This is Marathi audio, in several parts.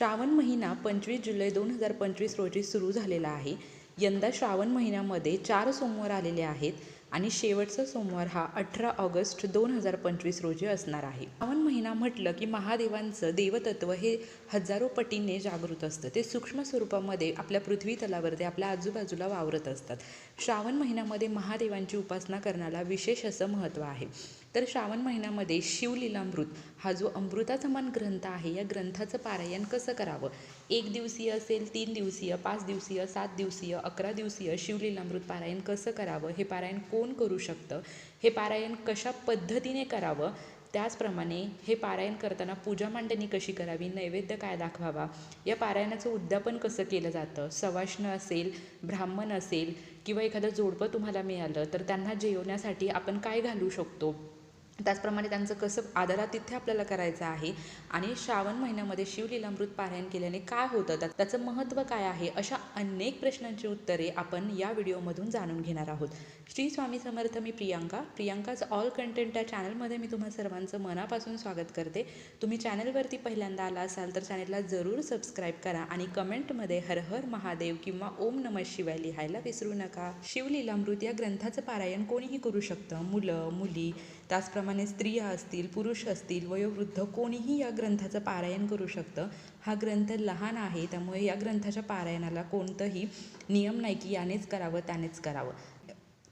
श्रावण महिना पंचवीस जुलै दोन हजार पंचवीस रोजी सुरू झालेला आहे. यंदा श्रावण महिन्यामध्ये चार सोमवार आलेले आहेत आणि शेवटचा सोमवार हा अठरा ऑगस्ट दोन हजार पंचवीस रोजी असणार आहे. श्रावण महिना म्हटलं की महादेवांचं देवतत्व हे हजारो पटीने जागृत असतं. ते सूक्ष्म स्वरूपामध्ये आपल्या पृथ्वी तलावरती आपल्या आजूबाजूला वावरत असतात. श्रावण महिन्यामध्ये महादेवांची उपासना करण्याला विशेष असं महत्त्व आहे. तर श्रावण महिन्यामध्ये शिवलीलामृत हा जो अमृताचा मान ग्रंथ आहे या ग्रंथाचं पारायण कसं करावं? एक दिवसीय असेल तीन दिवसीय पाच दिवसीय सात दिवसीय अकरा दिवसीय शिवलीलामृत पारायण कसं करावं? हे पारायण कोण करू शकतं? हे पारायण कशा पद्धतीने करावं? त्याचप्रमाणे हे पारायण करताना पूजा मांडणी कशी करावी? नैवेद्य काय दाखवावा? या पारायणाचं उद्यापन कसं केलं जातं? सवाष्ण असेल ब्राह्मण असेल किंवा एखादं जोडपं तुम्हाला मिळालं तर त्यांना जेवण्यासाठी आपण काय घालू शकतो? त्याचप्रमाणे त्यांचं कसं आदरातिथ्य आपल्याला करायचं आहे आणि श्रावण महिन्यामध्ये शिवलीलामृत पारायण केल्याने काय होतं त्या त्याचं महत्त्व काय आहे अशा अनेक प्रश्नांची उत्तरे आपण या व्हिडिओमधून जाणून घेणार आहोत. श्री स्वामी समर्थ मी प्रियांका. प्रियांकाच ऑल कंटेंट या चॅनलमध्ये मी तुम्हा सर्वांचं मनापासून स्वागत करते. तुम्ही चॅनलवरती पहिल्यांदा आला असाल तर चॅनलला जरूर सबस्क्राईब करा आणि कमेंटमध्ये हर हर महादेव किंवा ओम नमः शिवाय लिहायला विसरू नका. शिवलीलामृत या ग्रंथाचं पारायण कोणीही करू शकतं. मुलं मुली त्याचप्रमाणे स्त्रिया असतील पुरुष असतील वयोवृद्ध कोणीही या ग्रंथाचं पारायण करू शकतं. हा ग्रंथ लहान आहे त्यामुळे या ग्रंथाच्या पारायणाला कोणतंही नियम नाही की यानेच करावं त्यानेच करावं.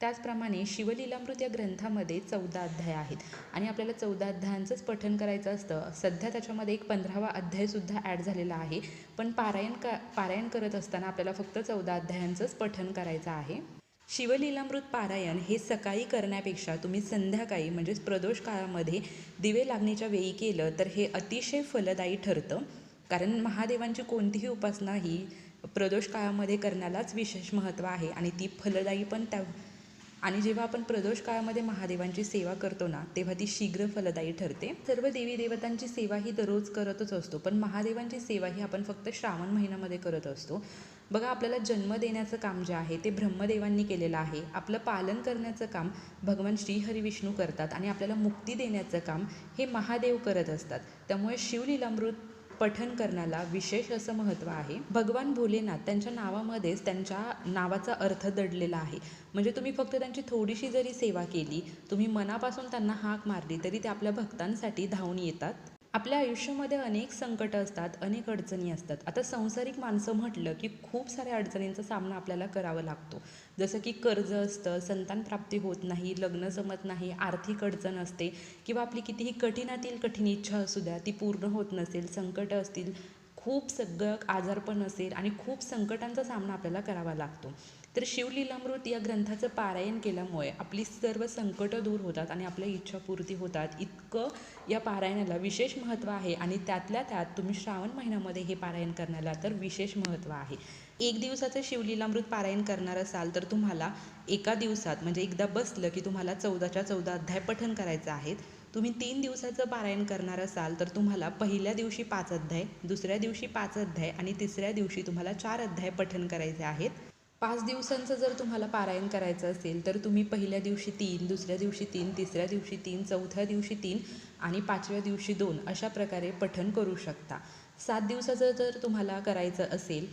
त्याचप्रमाणे शिवलीलामृत या ग्रंथामध्ये चौदा अध्याय आहेत. आणि आपल्याला चौदा अध्यायांचंच पठन करायचं असतं. सध्या त्याच्यामध्ये एक पंधरावा अध्यायसुद्धा ॲड झालेला आहे. पण पारायण का पारायण करत असताना आपल्याला फक्त चौदा अध्यायांचंच पठन करायचं आहे. शिवलीलामृत पारायण हे सकाळी करण्यापेक्षा तुम्ही संध्याकाळी म्हणजेच प्रदोष काळामध्ये दिवे लागणीच्या वेळी केलं तर हे अतिशय फलदायी ठरतं. कारण महादेवांची कोणतीही उपासना ही प्रदोष काळामध्ये करण्यालाच विशेष महत्त्व आहे आणि ती फलदायी पण त्या आणि जेव्हा आपण प्रदोष काळामध्ये महादेवांची सेवा करतो ना तेव्हा ती शीघ्र फलदायी ठरते. सर्व देवी देवतांची सेवा ही दररोज करतच असतो पण महादेवांची सेवा ही आपण फक्त श्रावण महिन्यामध्ये करत असतो. बघा आपल्याला जन्म देण्याचं काम जे आहे ते ब्रह्मदेवांनी केलेलं आहे. आपलं पालन करण्याचं काम भगवान श्रीहरी विष्णू करतात आणि आपल्याला मुक्ती देण्याचं काम हे महादेव करत असतात. त्यामुळे शिवलीलामृत पठन करण्याला विशेष असं महत्त्व आहे. भगवान भोलेनाथ त्यांच्या नावामध्येच त्यांच्या नावाचा अर्थ दडलेला आहे. म्हणजे तुम्ही फक्त त्यांची थोडीशी जरी सेवा केली तुम्ही मनापासून त्यांना हाक मारली तरी ते आपल्या भक्तांसाठी धावून येतात. आपल्या आयुष्यामध्ये अनेक संकट असतात अनेक अडचणी असतात. आता संसारिक माणसं म्हटलं की खूप साऱ्या अडचणींचा सामना आपल्याला करावा लागतो. जसं की कर्ज असतं संतान प्राप्ती होत नाही लग्न जमत नाही आर्थिक अडचण असते किंवा आपली कितीही कठीणातील कठीण इच्छा असू द्या ती पूर्ण होत नसेल संकट असतील खूप सगळं आजारपण असेल आणि खूप संकटांचा सामना आपल्याला करावा लागतो. तर शिवलीलामृत या ग्रंथाचं पारायण केल्यामुळे आपली सर्व संकटं दूर होतात आणि आपल्या इच्छापूर्ती होतात. इतकं या पारायणाला विशेष महत्त्व आहे आणि त्यातल्या त्यात तुम्ही श्रावण महिन्यामध्ये हे पारायण करण्याला तर विशेष महत्त्व आहे. एक दिवसाचं शिवलीलामृत पारायण करणार असाल तर तुम्हाला एका दिवसात म्हणजे एकदा बसलं की तुम्हाला चौदाच्या चौदा अध्याय पठण करायचं आहेत. तुम्ही तीन दिवसाचं पारायण करणार असाल तर तुम्हाला पहिल्या दिवशी पाच अध्याय दुसऱ्या दिवशी पाच अध्याय आणि तिसऱ्या दिवशी तुम्हाला चार अध्याय पठण करायचे आहेत. पाच दिवसांचं जर तुम्हाला पारायण करायचं असेल तर तुम्ही पहिल्या दिवशी तीन दुसऱ्या दिवशी तीन तिसऱ्या दिवशी तीन चौथ्या दिवशी तीन आणि पाचव्या दिवशी दोन अशा प्रकारे पठण करू शकता. सात दिवसाचं जर तुम्हाला करायचं असेल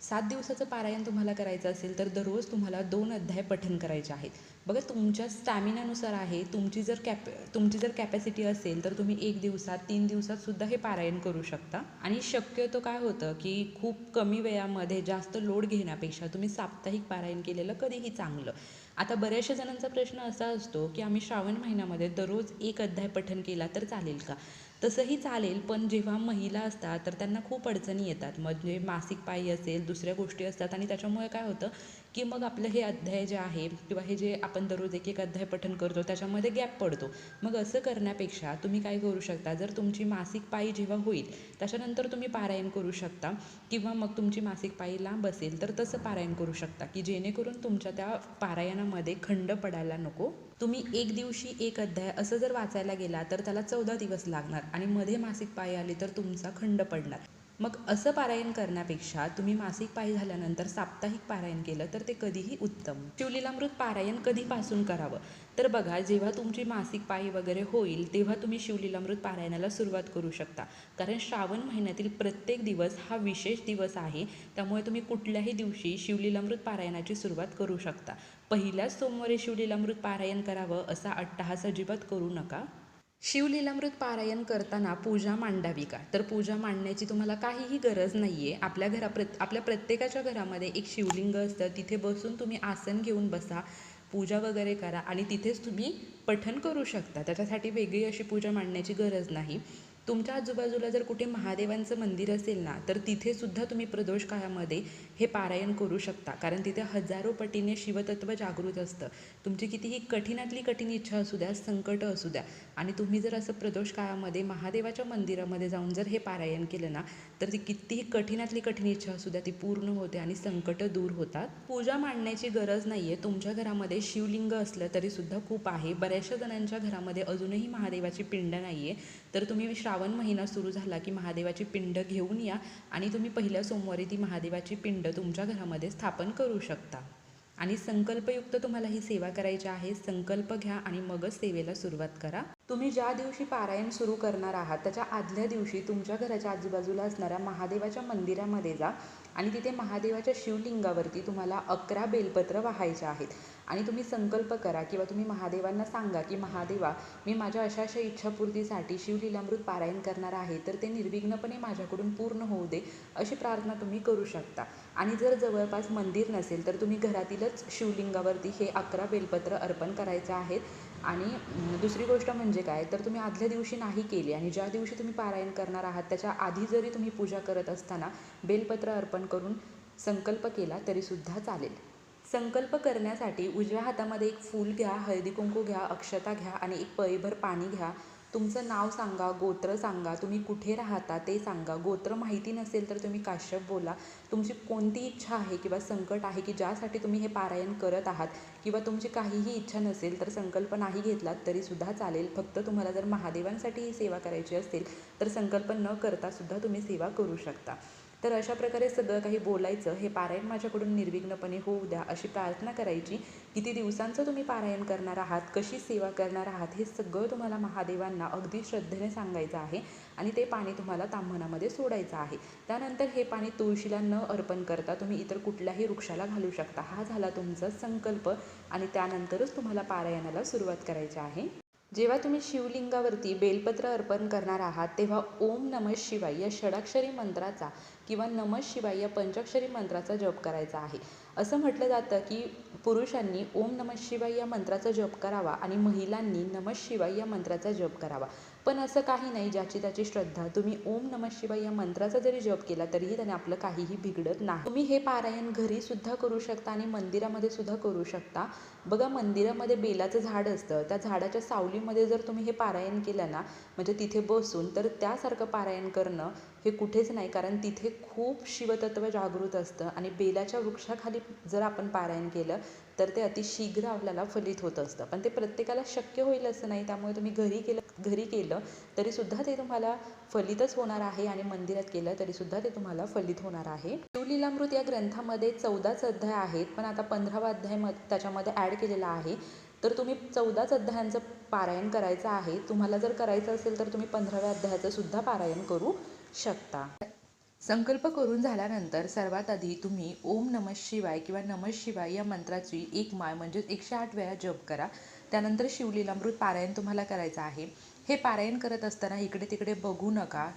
सात दिवसाचं पारायण तुम्हाला करायचं असेल तर दररोज तुम्हाला दोन अध्याय पठन करायचे आहेत. बघा तुमच्या स्टॅमिनानुसार आहे तुमची जर कॅप तुमची जर कॅपॅसिटी असेल तर तुम्ही एक दिवसात तीन दिवसातसुद्धा हे पारायण करू शकता. आणि शक्यतो काय होतं की खूप कमी वेळामध्ये जास्त लोड घेण्यापेक्षा तुम्ही साप्ताहिक पारायण केलेलं कधीही चांगलं. आता बऱ्याचशा जणांचा प्रश्न असा असतो की आम्ही श्रावण महिन्यामध्ये दररोज एक अध्याय पठन केला तर चालेल का? तसंही चालेल पण जेव्हा महिला असतात तर त्यांना खूप अडचणी येतात. म्हणजे मासिक पाळी असेल दुसऱ्या गोष्टी असतात आणि त्याच्यामुळे काय होतं की मग आपलं हे अध्याय जे आहे किंवा हे जे आपण दररोज एक एक अध्याय पठण करतो त्याच्यामध्ये गॅप पडतो. मग असं करण्यापेक्षा तुम्ही काय करू शकता? जर तुमची मासिक पाळी जेव्हा होईल त्याच्यानंतर तुम्ही पारायण करू शकता किंवा मग तुमची मासिक पाळी लांब असेल तर तसं पारायण करू शकता की जेणेकरून तुमच्या त्या पारायणामध्ये खंड पडायला नको. तुम्ही एक दिवशी एक अध्याय असं जर वाचायला गेला तर त्याला चौदा दिवस लागणार आणि मध्ये मासिक पाळी आली तर तुमचा खंड पडणार. मग असं पारायण करण्यापेक्षा तुम्ही मासिक पाळी झाल्यानंतर साप्ताहिक पारायण केलं तर ते कधीही उत्तम. शिवलीलामृत पारायण कधीपासून करावं? तर बघा जेव्हा तुमची मासिक पाळी वगैरे होईल तेव्हा तुम्ही शिवलीलामृत पारायणाला सुरुवात करू शकता. कारण श्रावण महिन्यातील प्रत्येक दिवस हा विशेष दिवस आहे त्यामुळे तुम्ही कुठल्याही दिवशी शिवलीलामृत पारायणाची सुरुवात करू शकता. पहिल्याच सोमवारी शिवलीलामृत पारायण करावं असा अट्टहास अजिबात करू नका. शिवलीलामृत पारायण करताना पूजा मांडावी का? तर पूजा मांडण्याची तुम्हाला काहीही गरज नाही आहे आपल्या घरा प्रत आपल्या प्रत्येकाच्या घरामध्ये एक शिवलिंग असतं. तिथे बसून तुम्ही आसन घेऊन बसा पूजा वगैरे करा आणि तिथेच तुम्ही पठण करू शकता. त्याच्यासाठी वेगळी अशी पूजा मांडण्याची गरज नाही. तुमच्या आजूबाजूला जर कुठे महादेवांचं मंदिर असेल ना तर तिथे सुद्धा तुम्ही प्रदोष काळामध्ये हे पारायण करू शकता. कारण तिथे हजारो पटीने शिवतत्व जागृत असतं. तुमची कितीही कठीणातली कठीण इच्छा असू द्या संकट असू द्या आणि तुम्ही जर असं प्रदोष काळामध्ये महादेवाच्या मंदिरामध्ये जाऊन जर हे पारायण केलं ना तर ती कितीही कठीणातली कठीण इच्छा असू द्या ती पूर्ण होते आणि संकटं दूर होतात. पूजा मांडण्याची गरज नाही आहे तुमच्या घरामध्ये शिवलिंग असलं तरी सुद्धा खूप आहे. बऱ्याचशा जणांच्या घरामध्ये अजूनही महादेवाची पिंड नाही आहे तर तुम्ही श्रावण महिना सुरू झाला की महादेवाची पिंड घेऊन या आणि तुम्ही पहिल्या सोमवारी ती महादेवाची पिंड तुमच्या घरामध्ये स्थापन करू शकता. आणि संकल्पयुक्त तुम्हाला ही सेवा करायची आहे. संकल्प घ्या आणि मगच सेवेला सुरुवात करा. तुम्ही ज्या दिवशी पारायण सुरू करणार आहात त्याच्या आदल्या दिवशी तुमच्या घराच्या आजूबाजूला असणाऱ्या महादेवाच्या मंदिरामध्ये जा आणि तिथे महादेवाच्या शिवलिंगावरती तुम्हाला अकरा बेलपत्र वाहायचे आहेत. आणि तुम्ही संकल्प करा किंवा तुम्ही महादेवांना सांगा की महादेवा मी माझ्या अशा अशा इच्छापूर्तीसाठी शिवलीलामृत पारायण करणार आहे तर ते निर्विघ्नपणे माझ्याकडून पूर्ण होऊ दे अशी प्रार्थना तुम्ही करू शकता. आणि जर जवळपास मंदिर नसेल तर तुम्ही घरातीलच शिवलिंगावरती हे अकरा बेलपत्र अर्पण करायचं आहेत आणि दुसरी गोष्ट म्हणजे काय तर तुम्ही आदल्या दिवशी नाही केली आणि ज्या दिवशी तुम्ही पारायण करणार आहात त्याच्या आधी जरी तुम्ही पूजा करत असताना बेलपत्र अर्पण करून संकल्प केला तरीसुद्धा चालेल. संकल्प करण्यासाठी उजव्या हातामध्ये एक फूल घ्या हळदी कुंकू घ्या अक्षता घ्या आणि एक पळीभर पाणी घ्या. तुमचं नाव सांगा गोत्र सांगा तुम्ही कुठे राहता ते सांगा. गोत्र माहिती नसेल तर तुम्ही काश्यप बोला. तुमची कोणती इच्छा आहे किंवा संकट आहे की ज्यासाठी तुम्ही हे पारायण करत आहात किंवा तुमची काहीही इच्छा नसेल तर संकल्प नाही घेतलात तरीसुद्धा चालेल. फक्त तुम्हाला जर महादेवांसाठी ही सेवा करायची असेल तर संकल्प न करता सुद्धा तुम्ही सेवा करू शकता. तर अशा प्रकारे सगळं काही बोलायचं हे पारायण माझ्याकडून निर्विघ्नपणे होऊ द्या अशी प्रार्थना करायची. किती दिवसांचं तुम्ही पारायण करणार आहात कशी सेवा करणार आहात हे सगळं तुम्हाला महादेवांना अगदी श्रद्धेने सांगायचं आहे आणि ते पाणी तुम्हाला ताम्हणामध्ये सोडायचं आहे. त्यानंतर हे पाणी तुळशीला न अर्पण करता तुम्ही इतर कुठल्याही वृक्षाला घालू शकता. हा झाला तुमचा संकल्प आणि त्यानंतरच तुम्हाला पारायणाला सुरुवात करायची आहे. जेव्हा तुम्ही शिवलिंगावरती बेलपत्र अर्पण करणार आहात तेव्हा ओम नमः शिवाय या षडाक्षरी मंत्राचा किंवा नमः शिवाय या पंचाक्षरी मंत्राचा जप करायचा आहे. असं म्हटलं जातं की पुरुषांनी ओम नमः शिवाय या मंत्राचा जप करावा आणि महिलांनी नमः शिवाय या मंत्राचा जप करावा. पण असं काही नाही ज्याची त्याची श्रद्धा. तुम्ही ओम नमः शिवाय या मंत्राचा जरी जप केला तरीही त्याने आपलं काहीही बिघडत नाही. तुम्ही हे पारायण घरी सुद्धा करू शकता आणि मंदिरामध्ये सुद्धा करू शकता. बघा मंदिरामध्ये बेलाचं झाड असतं. त्या झाडाच्या सावलीमध्ये जर तुम्ही हे पारायण केलं ना म्हणजे तिथे बसून तर त्यासारखं पारायण करणं हे कुठेच नाही कारण तिथे खूप शिवतत्व जागृत असतं आणि बेलाच्या वृक्षाखाली जर आपण पारायण केलं तर ते अतिशीघ्र आपल्याला फलित होत असतं. पण ते प्रत्येकाला शक्य होईल असं नाही त्यामुळे तुम्ही घरी केलं घरी केलं तरीसुद्धा ते तुम्हाला फलितच होणार आहे आणि मंदिरात केलं तरीसुद्धा ते तुम्हाला फलित होणार आहे. शिवलीलामृत या ग्रंथामध्ये चौदाच अध्याय आहेत पण आता पंधरावा अध्याय म त्याच्यामध्ये ॲड केलेला आहे. तर तुम्ही चौदाच अध्यायांचं पारायण करायचं आहे तुम्हाला जर करायचं असेल तर तुम्ही पंधराव्या अध्यायाचं सुद्धा पारायण करू. शकता. संकल्प करून झाल्यानंतर सर्वात आधी तुम्ही ओम नमः शिवाय किंवा नमः शिवाय या मंत्राची एक माळ म्हणजेच एकशे आठ वेळा जप करा. त्यानंतर शिवलीलामृत पारायण तुम्हाला करायचं आहे. हे पारायण करत असताना इकडे तिकडे बघू नका.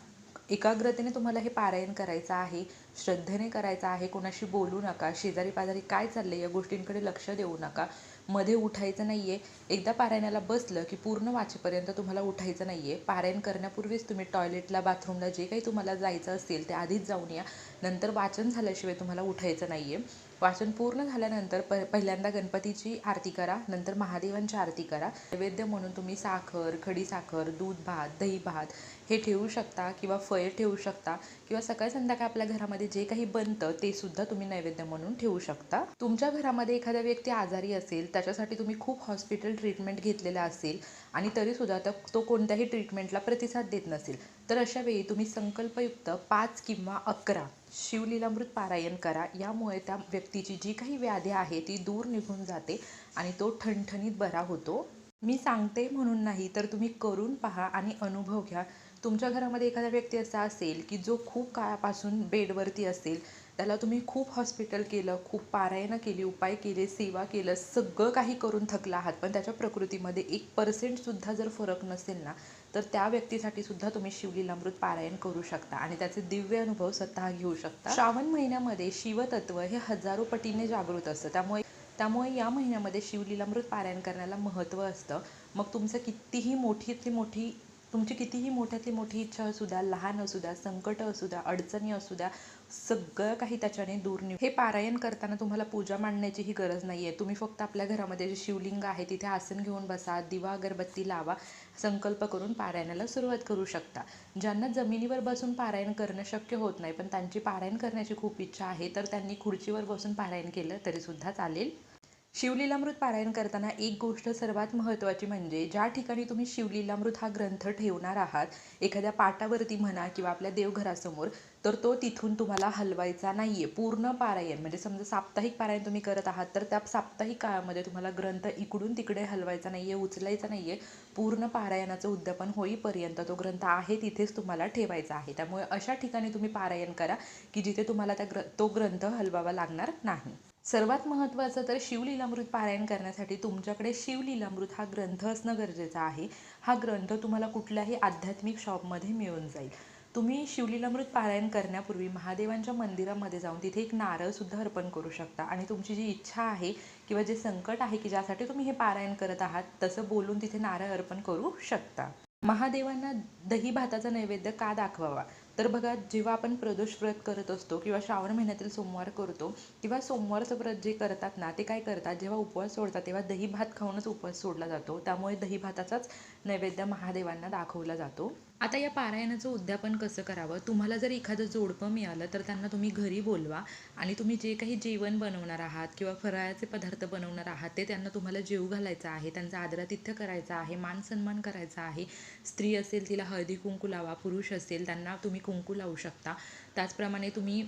एकाग्रतेने तुम्हाला हे पारायण करायचं आहे. श्रद्धेने करायचं आहे. कोणाशी बोलू नका. शेजारी पाजारी काय चाललंय या गोष्टींकडे लक्ष देऊ नका. मध्ये उठायचं नाही आहे एकदा पारायणाला बसलं की पूर्ण वाचेपर्यंत तुम्हाला उठायचं नाही आहे पारायण करण्यापूर्वीच तुम्ही टॉयलेटला बाथरूमला जे काही तुम्हाला जायचं असेल ते आधीच जाऊन या. नंतर वाचन झाल्याशिवाय तुम्हाला उठायचं नाही आहे वाचन पूर्ण झाल्यानंतर प पहिल्यांदा गणपतीची आरती करा नंतर महादेवांची आरती करा. नैवेद्य म्हणून तुम्ही साखर खडी साखर दूध भात दही भात हे ठेवू शकता किंवा फळे ठेवू शकता किंवा सकाळ संध्याकाळ आपल्या घरामध्ये जे काही बनतं ते सुद्धा तुम्ही नैवेद्य म्हणून ठेवू शकता. तुमच्या घरामध्ये एखादा व्यक्ती आजारी असेल त्याच्यासाठी तुम्ही खूप हॉस्पिटल ट्रीटमेंट घेतलेलं असेल आणि तरीसुद्धा तर तो कोणत्याही ट्रीटमेंटला प्रतिसाद देत नसेल तर अशा वेळी तुम्ही संकल्पयुक्त पाच किंवा अकरा शिवलीलामृत पारायण करा. यामुळे त्या व्यक्तीची जी काही व्याधी आहे ती दूर निघून जाते आणि तो ठणठणीत बरा होतो. मी सांगते म्हणून नाही तर तुम्ही करून पहा आणि अनुभव घ्या. तुमच्या घरामध्ये एखादा व्यक्ती असा असेल की जो खूप काळापासून बेडवरती असेल त्याला तुम्ही खूप हॉस्पिटल केलं खूप पारायणं केली उपाय केले सेवा केलं सगळं काही करून थकला आहात. पण त्याच्या प्रकृतीमध्ये एक पर्सेंटसुद्धा जर फरक नसेल ना तर त्या व्यक्तीसाठी सुद्धा तुम्ही शिवलीलामृत पारायण करू शकता आणि त्याचे दिव्य अनुभव स्वतः घेऊ शकता. श्रावण महिन्यामध्ये शिवतत्व हे हजारो पटीने जागृत असतं. त्यामुळे त्यामुळे या महिन्यामध्ये शिवलीलामृत पारायण करण्याला महत्त्व असतं. मग तुमचं कितीही मोठीतली मोठी तुमची कितीही मोठ्यातली मोठी इच्छा असू द्या लहान असू द्या संकट असू द्या अडचणी असू द्या सगळं काही त्याच्याने दूर निघ. हे पारायण करताना तुम्हाला पूजा मांडण्याचीही गरज नाही आहे तुम्ही फक्त आपल्या घरामध्ये जे शिवलिंग आहे तिथे आसन घेऊन बसा दिवा अगरबत्ती लावा संकल्प करून पारायणाला सुरुवात करू शकता. ज्यांना जमिनीवर बसून पारायण करणं शक्य होत नाही पण त्यांची पारायण करण्याची खूप इच्छा आहे तर त्यांनी खुर्चीवर बसून पारायण केलं तरीसुद्धा चालेल. शिवलीलामृत पारायण करताना एक गोष्ट सर्वात महत्त्वाची म्हणजे ज्या ठिकाणी तुम्ही शिवलीलामृत हा ग्रंथ ठेवणार आहात एखाद्या पाटावरती म्हणा किंवा आपल्या देवघरासमोर तर तो तिथून तुम्हाला हलवायचा नाही आहे पूर्ण पारायण म्हणजे समजा साप्ताहिक पारायण तुम्ही करत आहात तर त्या साप्ताहिक काळामध्ये तुम्हाला ग्रंथ इकडून तिकडे हलवायचा नाही आहे उचलायचा नाही आहे पूर्ण पारायणाचं उद्यापन होईपर्यंत तो ग्रंथ आहे तिथेच तुम्हाला ठेवायचा आहे. त्यामुळे अशा ठिकाणी तुम्ही पारायण करा की जिथे तुम्हाला त्या ग्र तो ग्रंथ हलवावा लागणार नाही. सर्वात महत्त्वाचं तर शिवलीलामृत पारायण करण्यासाठी तुमच्याकडे शिवलीलामृत हा ग्रंथ असणं गरजेचं आहे. हा ग्रंथ तुम्हाला कुठल्याही आध्यात्मिक शॉपमध्ये मिळून जाईल. तुम्ही शिवलीलामृत पारायण करण्यापूर्वी महादेवांच्या मंदिरामध्ये जाऊन तिथे एक नारळसुद्धा अर्पण करू शकता. आणि तुमची जी इच्छा आहे किंवा जे संकट आहे की ज्यासाठी तुम्ही हे पारायण करत आहात तसं बोलून तिथे नारळ अर्पण करू शकता. महादेवांना दही भाताचा नैवेद्य का दाखवावा? तर बघा जेव्हा आपण प्रदोष व्रत करत असतो किंवा श्रावण महिन्यातील सोमवार करतो किंवा सोमवारचं व्रत जे करतात ना ते काय करतात? जेव्हा उपवास सोडतात तेव्हा दही भात खाऊनच उपवास सोडला जातो. त्यामुळे दही भाताचाच नैवेद्य महादेवांना दाखवला जातो. आता या पारायणाचं उद्यापन कसं करावं? तुम्हाला जर एखादं जोडपं मिळालं तर त्यांना तुम्ही घरी बोलवा आणि तुम्ही जे काही जेवण बनवणार आहात किंवा फराळाचे पदार्थ बनवणार आहात ते त्यांना तुम्हाला जेव घालायचं आहे त्यांचा आदरातिथ्य करायचा आहे मान सन्मान करायचा आहे. स्त्री असेल तिला हळदी कुंकू लावा पुरुष असेल त्यांना तुम्ही कुंकू लावू शकता. त्याचप्रमाणे तुम्ही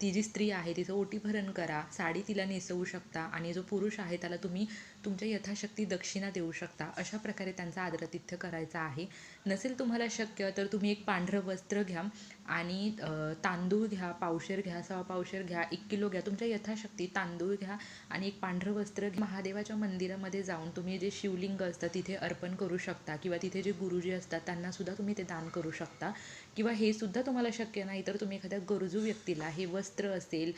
ती जी स्त्री आहे तिचं ओटीभरण करा साडी तिला नेसवू शकता आणि जो पुरुष आहे त्याला तुम्ही तुमच्या यथाशक्ती दक्षिणा देऊ शकता. अशा प्रकारे त्यांचा आदरातिथ्य करायचा आहे. नसेल तुम्हाला शक्य तर तुम्ही एक पांढरं वस्त्र घ्या. आणि तांदूळ घ्या पावशेर घ्या सवा पावशेर घ्या एक किलो घ्या तुमच्या यथाशक्ती तांदूळ घ्या आणि एक पांढरं वस्त्र घ्या. महादेवाच्या मंदिरामध्ये जाऊन तुम्ही जे शिवलिंग असतं तिथे अर्पण करू शकता किंवा तिथे जे गुरुजी असतात त्यांनासुद्धा तुम्ही ते दान करू शकता. किंवा हे सुद्धा तुम्हाला शक्य नाही तर तुम्ही एखाद्या गरजू व्यक्तीला हे वस्त्र असेल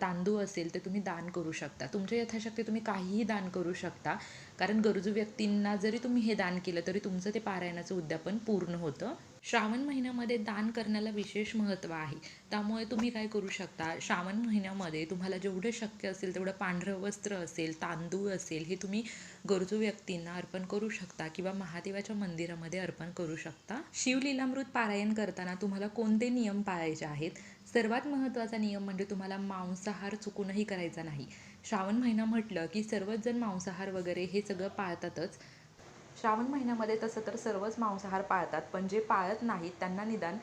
तांदूळ असेल ते तुम्ही दान करू शकता. तुमच्या यथाशक्ती तुम्ही काहीही दान करू शकता. कारण गरजू व्यक्तींना जरी तुम्ही हे दान केलं तरी तुमचं ते पारायणाचं उद्यापन पूर्ण होतं. श्रावण महिन्यामध्ये दान करण्याला विशेष महत्त्व आहे. त्यामुळे तुम्ही काय करू शकता श्रावण महिन्यामध्ये तुम्हाला जेवढं शक्य असेल तेवढं पांढरं वस्त्र असेल तांदूळ असेल हे तुम्ही गरजू व्यक्तींना अर्पण करू शकता किंवा महादेवाच्या मंदिरामध्ये अर्पण करू शकता. शिवलीलामृत पारायण करताना तुम्हाला कोणते नियम पाळायचे आहेत? सर्वात महत्त्वाचा नियम म्हणजे तुम्हाला मांसाहार चुकूनही करायचा नाही. श्रावण महिना म्हटलं की सर्वच जण मांसाहार वगैरे हे सगळं पाळतातच. श्रावण महिन्यामध्ये तसं तर सर्वच मांसाहार पाळतात पण जे पाळत नाहीत त्यांना निदान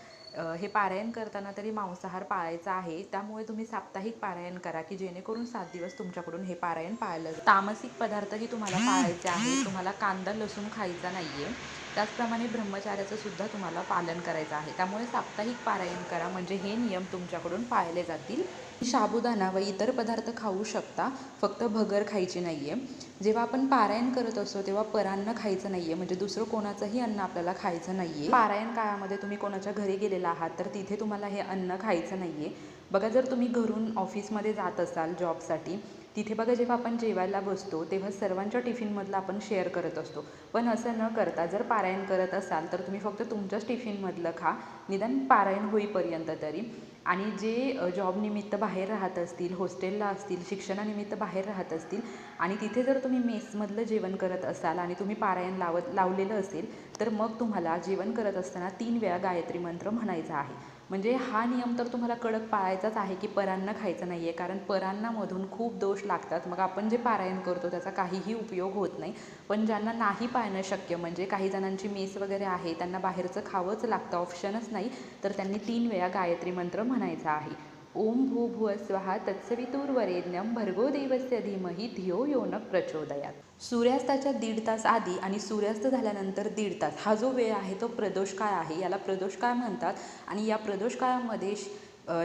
हे पारायण करताना तरी मांसाहार पाळायचा आहे. त्यामुळे तुम्ही साप्ताहिक पारायण करा की जेणेकरून सात दिवस तुमच्याकडून हे पारायण पाळलं तामसिक पदार्थही तुम्हाला पाळायचे आहे तुम्हाला कांदा लसूण खायचा नाही आहे त्याचप्रमाणे ब्रह्मचार्याचं सुद्धा तुम्हाला पालन करायचं आहे. त्यामुळे साप्ताहिक पारायण करा म्हणजे हे नियम तुमच्याकडून पाळले जातील. साबुदाणा व इतर पदार्थ खाऊ शकता फक्त भगर खायची नाही आहे जेव्हा आपण पारायण करत असतो तेव्हा परान्न खायचं नाही आहे म्हणजे दुसरं कोणाचंही अन्न आपल्याला खायचं नाही आहे पारायण काळामध्ये तुम्ही कोणाच्या घरी गेलेला आहात तर तिथे तुम्हाला हे अन्न खायचं नाही आहे बघा जर तुम्ही घरून ऑफिसमध्ये जात असाल जॉबसाठी तिथे बघा जेव्हा आपण जेवायला बसतो तेव्हा सर्वांच्या टिफिनमधलं आपण शेअर करत असतो. पण असं न करता जर पारायण करत असाल तर तुम्ही फक्त तुमच्याच टिफिनमधलं खा. निदान पारायण होईपर्यंत तरी. आणि जे जॉबनिमित्त बाहेर राहत असतील हॉस्टेलला असतील शिक्षणानिमित्त बाहेर राहत असतील आणि तिथे जर तुम्ही मेसमधलं जेवण करत असाल आणि तुम्ही पारायण लावत लावलेलं असेल तर मग तुम्हाला जेवण करत असताना तीन वेळा गायत्री मंत्र म्हणायचा आहे. म्हणजे हा नियम तर तुम्हाला कडक पाळायचाच आहे की परांना खायचं नाही आहे कारण परांनामधून खूप दोष लागतात. मग आपण जे पारायण करतो त्याचा काहीही उपयोग होत नाही. पण ज्यांना नाही पाळणं शक्य म्हणजे काही जणांची मेस वगैरे आहे त्यांना बाहेरचं खावंच लागतं ऑप्शनच नाही तर त्यांनी तीन वेळा गायत्री मंत्र म्हणायचा आहे. ओम भूभुव स्वाहा तत्सवितुर्वरेण्यम भर्गो देवस्य धीमहि धियो यो न प्रचोदयात. सूर्यास्ताच्या दीड तास आधी आणि सूर्यास्त झाल्यानंतर दीड तास. हा जो वेळ आहे तो प्रदोष काळ आहे. याला प्रदोष काळ म्हणतात आणि या प्रदोष काळामध्ये श-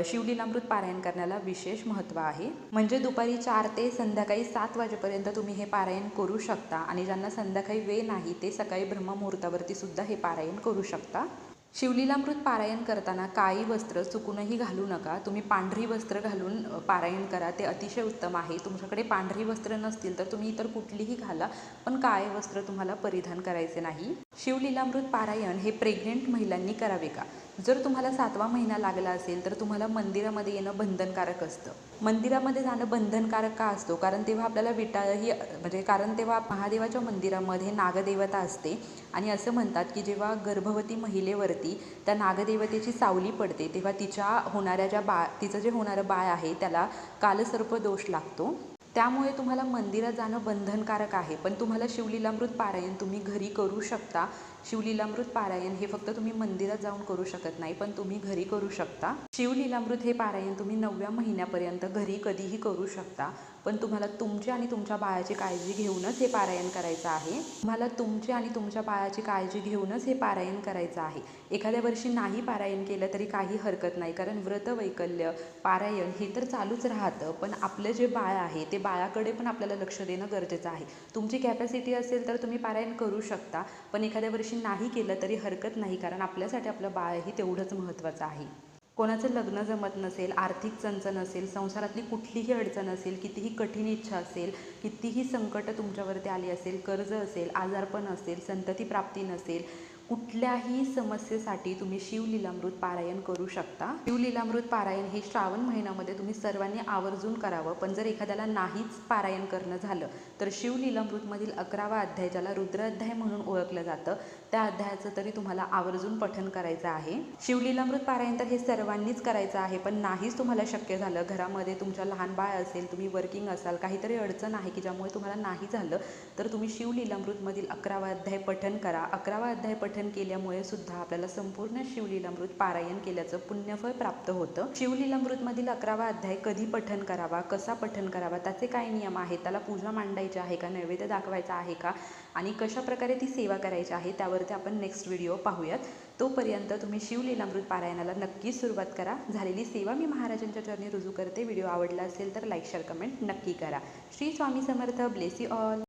शिवलीलामृत पारायण करण्याला विशेष महत्त्व आहे. म्हणजे दुपारी चार ते संध्याकाळी सात वाजेपर्यंत तुम्ही हे पारायण करू शकता आणि ज्यांना संध्याकाळी वेळ नाही ते सकाळी ब्रह्ममुहूर्तावरती सुद्धा हे पारायण करू शकता. शिवलीलामृत पारायण करताना काळी वस्त्र चुकूनही घालू नका. तुम्ही पांढरी वस्त्र घालून पारायण करा. ते अतिशय उत्तम आहे. तुमच्याकडे पांढरी वस्त्र नसतील तर तुम्ही इतर कुठलीही घाला पण काळे वस्त्र तुम्हाला परिधान करायचे नाही. शिवलीलामृत पारायण हे प्रेग्नेंट महिलांनी करावे का? जर तुम्हाला सातवा महिना लागला असेल तर तुम्हाला मंदिरामध्ये येणं बंधनकारक असतं. मंदिरामध्ये जाणं बंधनकारक का असतो? कारण तेव्हा आपल्याला विटाळही म्हणजे कारण तेव्हा महादेवाच्या मंदिरामध्ये नागदेवता असते. आणि असं म्हणतात की जेव्हा गर्भवती महिलेवरती त्या नागदेवतेची सावली पडते तेव्हा तिच्या होणाऱ्या ज्या बा तिचं जे होणारं बाळ आहे त्याला कालसर्प दोष लागतो. त्यामुळे तुम्हाला मंदिरात जाणं बंधनकारक आहे. पण तुम्हाला शिवलीलामृत पारायण तुम्ही घरी करू शकता. शिवलीलामृत पारायण हे फक्त तुम्ही मंदिरात जाऊन करू शकत नाही पण तुम्ही घरी करू शकता. शिवलीलामृत हे पारायण तुम्ही नवव्या महिन्यापर्यंत घरी कधीही करू शकता. पण तुम्हाला तुमची आणि तुमच्या बाळाची काळजी घेऊनच हे पारायण करायचं आहे. तुम्हाला तुमची आणि तुमच्या बाळाची काळजी घेऊनच हे पारायण करायचं आहे. एखाद्या वर्षी नाही पारायण केलं तरी काही हरकत नाही कारण व्रत वैकल्य पारायण हे तर चालूच राहतं. पण आपलं जे बाळ आहे ते बाळाकडे पण आपल्याला लक्ष देणं गरजेचं आहे. तुमची कॅपॅसिटी असेल तर तुम्ही पारायण करू शकता पण एखाद्या वर्षी नाही केलं तरी हरकत नाही कारण आपल्यासाठी आपलं बाळही तेवढंच महत्त्वाचं आहे. कोणाचं लग्न जमत नसेल आर्थिक चणचण असेल संसारातली कुठलीही अडचण असेल कितीही कठीण इच्छा असेल कितीही संकटं तुमच्यावरती आली असेल कर्ज असेल आजारपण असेल संतती प्राप्ती नसेल कुठल्याही समस्येसाठी तुम्ही शिवलीलामृत पारायण करू शकता. शिवलीलामृत पारायण हे श्रावण महिन्यामध्ये तुम्ही सर्वांनी आवर्जून करावं. पण जर एखाद्याला नाहीच पारायण करणं झालं तर शिवलीलामृतमधील अकरावा अध्याय ज्याला रुद्र अध्याय म्हणून ओळखलं जातं त्या अध्यायाचं तरी तुम्हाला आवर्जून पठन करायचं आहे. शिवलीलामृत पारायण तर हे सर्वांनीच करायचं आहे पण नाहीच तुम्हाला शक्य झालं. घरामध्ये तुमच्या लहान बाळ असेल तुम्ही वर्किंग असाल काहीतरी अडचण आहे की ज्यामुळे तुम्हाला नाही झालं तर तुम्ही शिवलीलामृतमधील अकरावा अध्याय पठन करा. अकरावा अध्याय पठन केल्यामुळे सुद्धा आपल्याला संपूर्ण शिवलीलामृत पारायण केल्याचं पुण्यफळ प्राप्त होतं. शिवलीलामृतमधील अकरावा अध्याय कधी पठन करावा कसा पठन करावा त्याचे काय नियम आहेत त्याला पूजा मांडायची आहे का नैवेद्य दाखवायचा आहे का आणि कशा प्रकारे ती सेवा करायची आहे त्यावरती आपण नेक्स्ट व्हिडिओ पाहूयात. तोपर्यंत तुम्ही शिवलीलामृत पारायणाला नक्की सुरुवात करा. झालेली सेवा मी महाराजांच्या चरणी रुजू करते. व्हिडिओ आवडला असेल तर लाईक शेअर कमेंट नक्की करा. श्री स्वामी समर्थ. Bless all